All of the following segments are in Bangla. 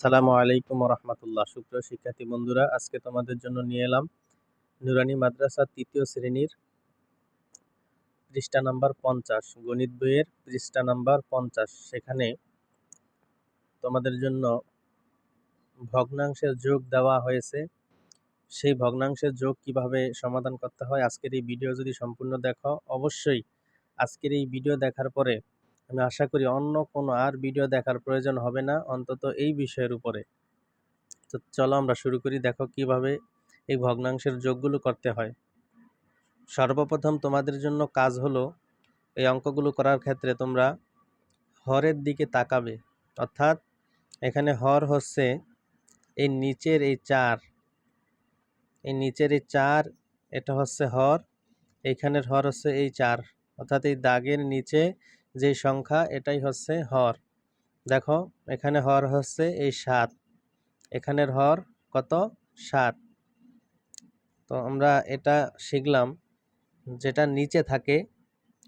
সালামু আলাইকুম রহমতুল্লাহ সুপ্রিয় শিক্ষার্থী বন্ধুরা, আজকে তোমাদের জন্য নিয়ে এলাম নুরানি মাদ্রাসা তৃতীয় শ্রেণির পৃষ্ঠা নাম্বার পঞ্চাশ, গণিত বইয়ের পৃষ্ঠা নাম্বার পঞ্চাশ। সেখানে তোমাদের জন্য ভগ্নাংশের যোগ দেওয়া হয়েছে। সেই ভগ্নাংশের যোগ কীভাবে সমাধান করতে হয়, আজকের এই ভিডিও যদি সম্পূর্ণ দেখো, অবশ্যই আজকের এই ভিডিও দেখার পরে আমি আশা করি অন্য কোনো আর ভিডিও দেখার প্রয়োজন হবে না, অন্তত এই বিষয়ের উপরে। তো চলো আমরা শুরু করি, দেখো কীভাবে এই ভগ্নাংশের যোগগুলো করতে হয়। সর্বপ্রথম তোমাদের জন্য কাজ হলো, এই অঙ্কগুলো করার ক্ষেত্রে তোমরা হরের দিকে তাকাবে। অর্থাৎ এখানে হর হচ্ছে এই নিচের এই চার, এই নিচের এই চার, এটা হচ্ছে হর, এইখানের হর হচ্ছে এই চার। অর্থাৎ এই দাগের নিচে যে সংখ্যা, এটাই হচ্ছে হর। দেখো, এখানে হর হচ্ছে এই সাত। এখানের হর কত? সাত। তো আমরা এটা শিখলাম, যেটা নিচে থাকে,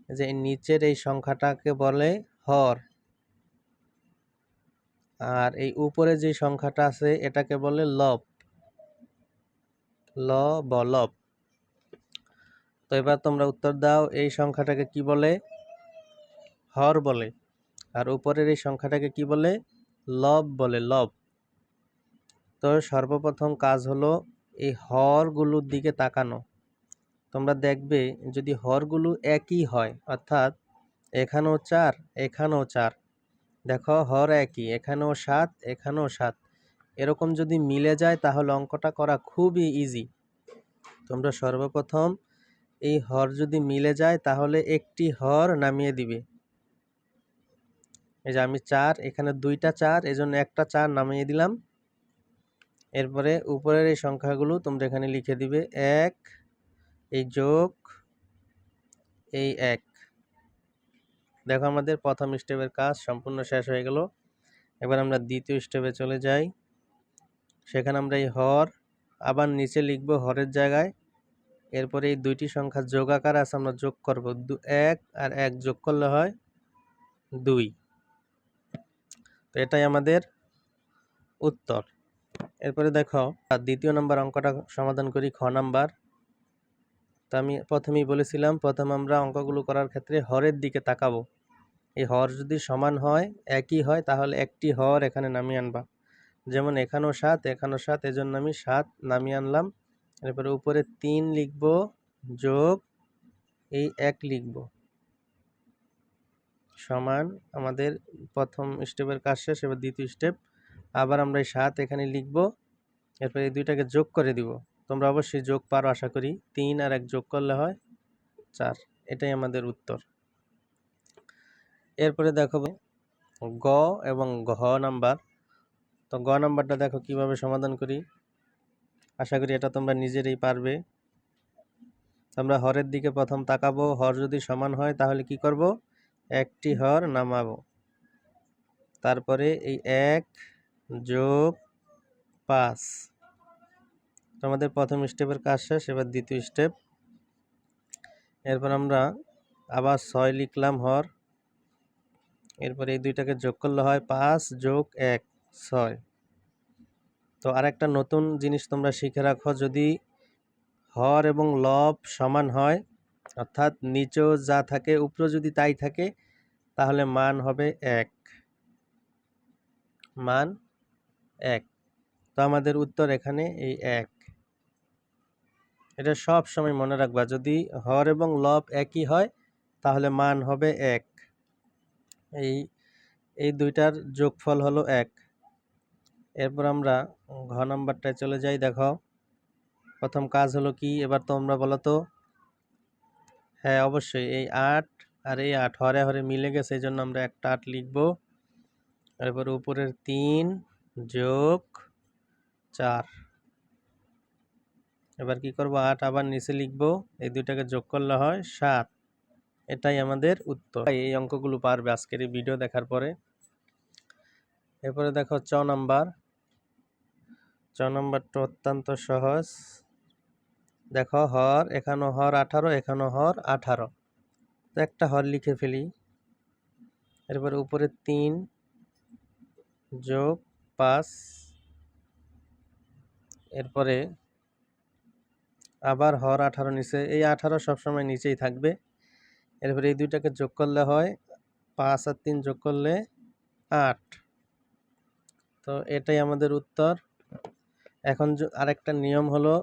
যে নিচের এই সংখ্যাটাকে বলে হর। আর এই উপরে যে সংখ্যাটা আছে, এটাকে বলে লব। ল বলব তো এবার তোমরা উত্তর দাও, এই সংখ্যাটাকে কি বলে? হর বলে। আর উপরের এই সংখ্যাটাকে কি বলে? লব বলে, লব। তো সর্বপ্রথম কাজ হলো এই হরগুলোর দিকে তাকানো। তোমরা দেখবে যদি হরগুলো একই হয়, অর্থাৎ এখানেও চার এখানেও চার, দেখো হর একই, এখানেও সাত এখানেও সাত, এরকম যদি মিলে যায় তাহলে অঙ্কটা করা খুবই ইজি তোমরা সর্বপ্রথম এই হর যদি মিলে যায় তাহলে একটি হর নামিয়ে দিবে। এই যে আমি চার, এখানে দুইটা চার এই জন্য একটা চার নামিয়ে দিলাম। এরপরে উপরের এই সংখ্যাগুলো তোমরা এখানে লিখে দিবে, এক, এই যোগ, এই এক। দেখো আমাদের প্রথম স্টেপের কাজ সম্পূর্ণ শেষ হয়ে গেল। এবার আমরা দ্বিতীয় স্টেপে চলে যাই। সেখানে আমরা এই হর, আবার নিচে লিখব হরের জায়গায়। এরপরে এই দুইটি সংখ্যা যোগ আকার আছে, আমরা যোগ করব এক, আর এক যোগ করলে হয় দুই। তো এটাই আমাদের উত্তর। এরপরে দেখো দ্বিতীয় নম্বর অঙ্কটা সমাধান করি খ নাম্বার। তো আমি প্রথমেই বলেছিলাম, প্রথম আমরা অঙ্কগুলো করার ক্ষেত্রে হরের দিকে তাকাবো। এই হর যদি সমান হয়, একই হয়, তাহলে একটি হর এখানে নামিয়ে আনবা। যেমন এখানেও সাত এখানেও সাত, এজন্য আমি সাত নামিয়ে আনলাম। এরপরে উপরে তিন লিখব, যোগ এই এক লিখব। সমান আমাদের প্রথম স্টেপের কাজ শেষ, এবার দ্বিতীয় স্টেপ আবার আমরা এই সাত এখানে লিখব, এরপর এই দুইটাকে যোগ করে দিব। তোমরা অবশ্যই যোগ পারো, আশা করি। তিন আর এক যোগ করলে হয় চার। এটাই আমাদের উত্তর। এরপরে দেখো গ এবং ঘ নাম্বার। তো গ নাম্বারটা দেখো কীভাবে সমাধান করি? আশা করি এটা তোমরা নিজেরাই পারবে। আমরা হরের দিকে প্রথম তাকাবো। হর যদি সমান হয় তাহলে কি করব? একটি হর নামাবো। তারপরে এই এক যোগ পাঁচ। আমাদের প্রথম স্টেপের কাজ শেষ, এবার দ্বিতীয় স্টেপ এরপর আমরা আবার ছয় লিখলাম হর। এরপরে এই দুইটাকে যোগ করলে হয় পাঁচ যোগ এক, ছয়। তো আরেকটা নতুন জিনিস তোমরা শিখে রাখো, যদি হর এবং লব সমান হয় অর্থাৎ নিচেও যা থাকে উপরে যদি তাই থাকে, তাহলে মান হবে এক। মান এক। তো আমাদের উত্তর এখানে এই এক। এটা সব সময় মনে রাখবা, যদি হর এবং লব একই হয়, তাহলে মান হবে এক। এই এই দুইটার যোগফল হলো এক। এরপর আমরা ঘ নাম্বারটায় চলে যাই, দেখো। প্রথম কাজ হলো কি? এবার তোমরা বলো তো হ্যাঁ অবশ্যই। এই আট আর এই আট হরে হরে মিলে গেছে, এই জন্য আমরা একটা আট লিখব। এরপর উপরের তিন যোগ চার। এবার কি করব? আট আবার নিচে লিখব। এই দুইটাকে যোগ করলে হয় সাত। এটাই আমাদের উত্তর। এই অঙ্কগুলো পারবে আজকের এই ভিডিও দেখার পরে। এরপরে দেখো চ নাম্বার। চ নাম্বারটা অত্যন্ত সহজ। দেখো, হর এখানো হর আঠারো, এখানো হর আঠারো। তো একটা হর লিখে ফেলি। এরপরে উপরে তিন যোগ পাঁচ। এরপরে আবার হর আঠারো নিচে। এই আঠারো সবসময় নিচেই থাকবে। এরপরে এই দুইটাকে যোগ করলে হয় পাঁচ আর তিন যোগ করলে আট। তো এটাই আমাদের উত্তর। এখন আরেকটা নিয়ম হলো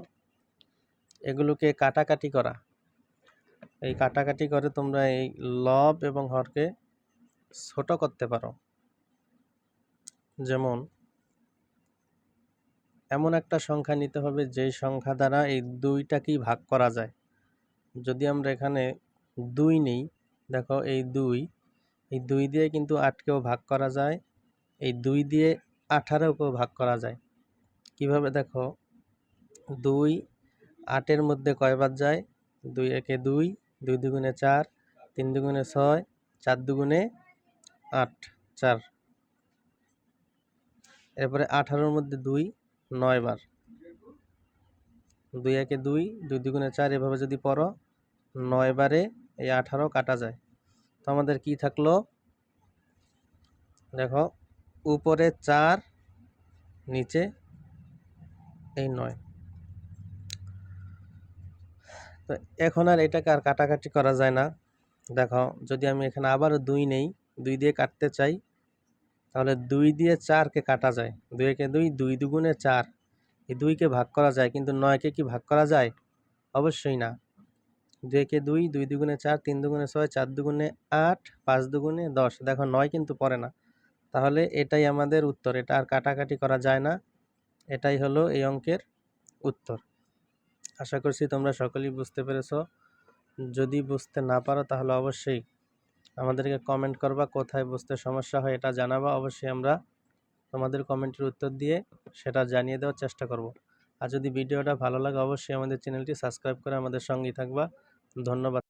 এগুলোকে কাটাকাটি করা। এই কাটাকাটি করে তোমরা এই লব এবং হরকে ছোট করতে পারো। যেমন, এমন একটা সংখ্যা নিতে হবে যেই সংখ্যা দ্বারা এই দুইটাকেই ভাগ করা যায়। যদি আমরা এখানে দুই নেই, দেখো এই দুই এই দুই দিয়ে কিন্তু আটকেও ভাগ করা যায়, এই দুই দিয়ে আঠারোকেও ভাগ করা যায়। কীভাবে দেখো? দুই আটের মধ্যে কয়বার যায়? দুই একে দুই দুই দুগুণে চার, তিন দুগুণে ছয়, চার দুগুণে আট, চার। এরপরে আঠারোর মধ্যে দুই, নয় বার। দুই একে দুই দুই দুগুণে চার এভাবে যদি পড়ো, নয় বারে এই আঠারো কাটা যায়। তো আমাদের কি থাকল? দেখো, উপরে চার, নিচে এই নয়। তো এখন আর এটাকে আর কাটাকাটি করা যায় না। দেখো, যদি আমি এখানে আবারও দুই নেই, দুই দিয়ে কাটতে চাই, তাহলে দুই দিয়ে চারকে কাটা যায়। দুই একে দুই দুই দুগুণে চার, এই দুইকে ভাগ করা যায়। কিন্তু নয়কে কি ভাগ করা যায়? অবশ্যই না। দুই একে দুই দুই দুগুণে চার, তিন দুগুণে ছয়, চার দুগুণে আট, পাঁচ দুগুণে দশ। দেখো, নয় কিন্তু পড়ে না। তাহলে এটাই আমাদের উত্তর। এটা আর কাটাকাটি করা যায় না। এটাই হলো এই অঙ্কের উত্তর। আশা করছি তোমরা সকলেই বুঝতে পেরেছ। যদি বুঝতে না পারো তাহলে অবশ্যই আমাদেরকে কমেন্ট করবা, কোথায় বুঝতে সমস্যা হয় এটা জানাবা। অবশ্যই আমরা তোমাদের কমেন্টের উত্তর দিয়ে সেটা জানিয়ে দেওয়ার চেষ্টা করব। আর যদি ভিডিওটা ভালো লাগে অবশ্যই আমাদের চ্যানেলটি সাবস্ক্রাইব করে আমাদের সঙ্গেই থাকবা। ধন্যবাদ।